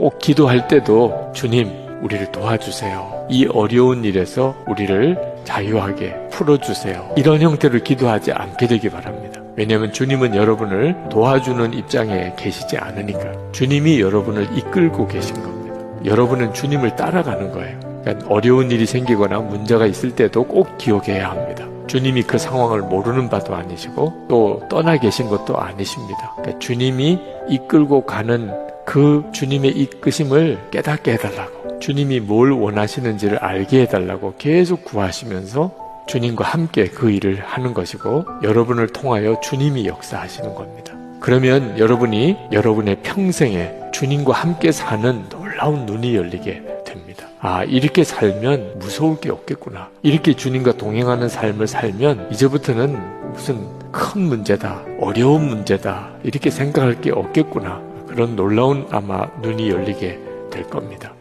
꼭 기도할 때도 주님, 우리를 도와주세요. 이 어려운 일에서 우리를 자유하게 풀어주세요. 이런 형태로 기도하지 않게 되기 바랍니다. 왜냐하면 주님은 여러분을 도와주는 입장에 계시지 않으니까. 주님이 여러분을 이끌고 계신 겁니다. 여러분은 주님을 따라가는 거예요. 그러니까 어려운 일이 생기거나 문제가 있을 때도 꼭 기억해야 합니다. 주님이 그 상황을 모르는 바도 아니시고 또 떠나 계신 것도 아니십니다. 그러니까 주님이 이끌고 가는 그 주님의 이끄심을 깨닫게 해달라고 주님이 뭘 원하시는지를 알게 해달라고 계속 구하시면서 주님과 함께 그 일을 하는 것이고 여러분을 통하여 주님이 역사하시는 겁니다. 그러면 여러분이 여러분의 평생에 주님과 함께 사는 놀라운 눈이 열리게 됩니다. 아, 이렇게 살면 무서울 게 없겠구나. 이렇게 주님과 동행하는 삶을 살면 이제부터는 무슨 큰 문제다, 어려운 문제다, 이렇게 생각할 게 없겠구나. 그런 놀라운 아마 눈이 열리게 될 겁니다.